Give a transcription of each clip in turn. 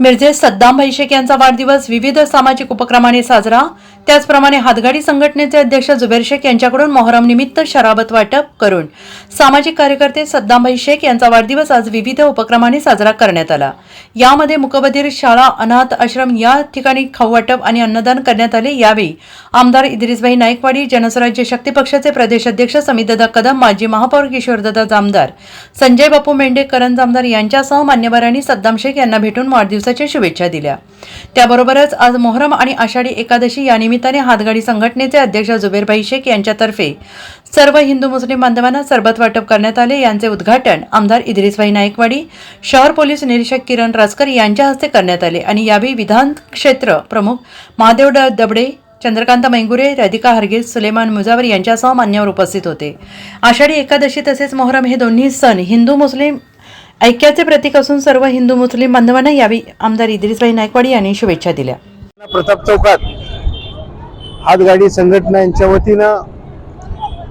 मिरजे सद्दाम भैशेक यांचा वाढदिवस विविध सामाजिक उपक्रमाने साजरा त्याचप्रमाणे हातगाडी संघटनेचे अध्यक्ष जुबेर शेख यांच्याकडून मोहरम निमित्त शराबत वाटप करून सामाजिक कार्यकर्ते सद्दामभाई शेख यांचा वाढदिवस आज विविध उपक्रमाने साजरा करण्यात आला. यामध्ये मुकबधीर शाळा अनाथ आश्रम या ठिकाणी खाऊ वाटप आणि अन्नदान करण्यात आले. यावेळी आमदार इद्रिसभाई नाईकवाडी जनस्वराज्य शक्ती पक्षाचे प्रदेश अध्यक्ष समितदादा कदम माजी महापौर किशोरदादा जामदार संजय बापू मेंढे करण जामदार यांच्यासह मान्यवरांनी सद्दाम शेख यांना भेटून वाढदिवसाच्या शुभेच्छा दिल्या. त्याबरोबरच आज मोहरम आणि आषाढी एकादशी या निमित्ताने हातगाडी संघटनेचे अध्यक्ष जुबेरभाई शेख यांच्यातर्फे सर्व हिंदू मुस्लिम बांधवांना सरबत वाटप करण्यात आले. यांचे उद्घाटन आमदार इद्रिसभाई नाईकवाडी शहर पोलीस निरीक्षक किरण राजकर यांच्या हस्ते करण्यात आले. आणि यावेळी विधान क्षेत्र प्रमुख महादेव ड- दबडे चंद्रकांत मैंगुरे राधिका हरगेज सुलेमान मुजावर यांच्यासह मान्यवर उपस्थित होते. आषाढी एकादशी तसेच मोहरम हे दोन्ही सण हिंदू मुस्लिम ऐक्याचे प्रतीक असून सर्व हिंदू मुस्लिम बांधवांना यावी आमदार इद्रिसबाई नायकवाडी यांनी शुभेच्छा दिल्या. प्रताप चौकात हातगाडी संघटना यांच्या वतीनं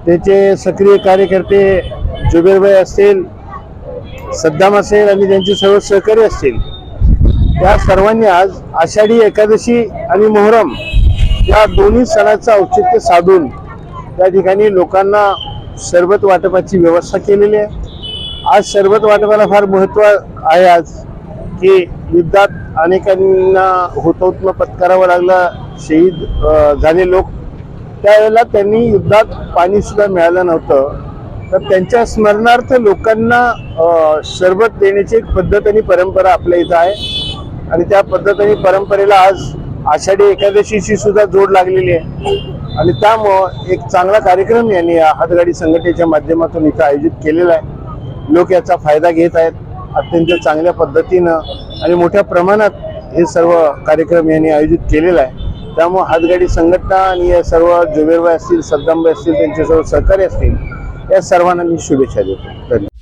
त्याचे सक्रिय कार्यकर्ते जुबेरबाई असतील सद्दाम असेल आणि त्यांचे सर्व सहकारी असतील. त्या सर्वांनी आज आषाढी एकादशी आणि मोहरम या दोन्ही सणाचं औचित्य साधून त्या ठिकाणी लोकांना सरबत वाटपाची व्यवस्था केलेली आहे. आज सरबत वाटपाला फार महत्त्व आहे आज की युद्धात अनेकांना हुतोत्म पत्करावं लागलं शहीद झाले लोक. त्यावेळेला त्यांनी युद्धात पाणी सुद्धा मिळालं नव्हतं. तर त्यांच्या स्मरणार्थ लोकांना शरबत सरबत देण्याची एक पद्धत आणि परंपरा आपल्या इथं आहे. आणि त्या पद्धत आणि परंपरेला आज आषाढी एकादशीशी सुद्धा जोड लागलेली आहे. आणि त्यामुळं एक चांगला कार्यक्रम यांनी हातगाडी संघटनेच्या माध्यमातून इथं आयोजित केलेला आहे. लोक याचा फायदा घेत आहेत. अत्यंत चांगल्या पद्धतीनं आणि मोठ्या प्रमाणात हे सर्व कार्यक्रम यांनी आयोजित केलेला आहे. त्यामुळे हातगाडी संघटना आणि या सर्व जुबेरबाई असतील सद्दामबाई असतील त्यांचे सर्व सहकारी असतील या सर्वांना मी शुभेच्छा देतो. धन्यवाद.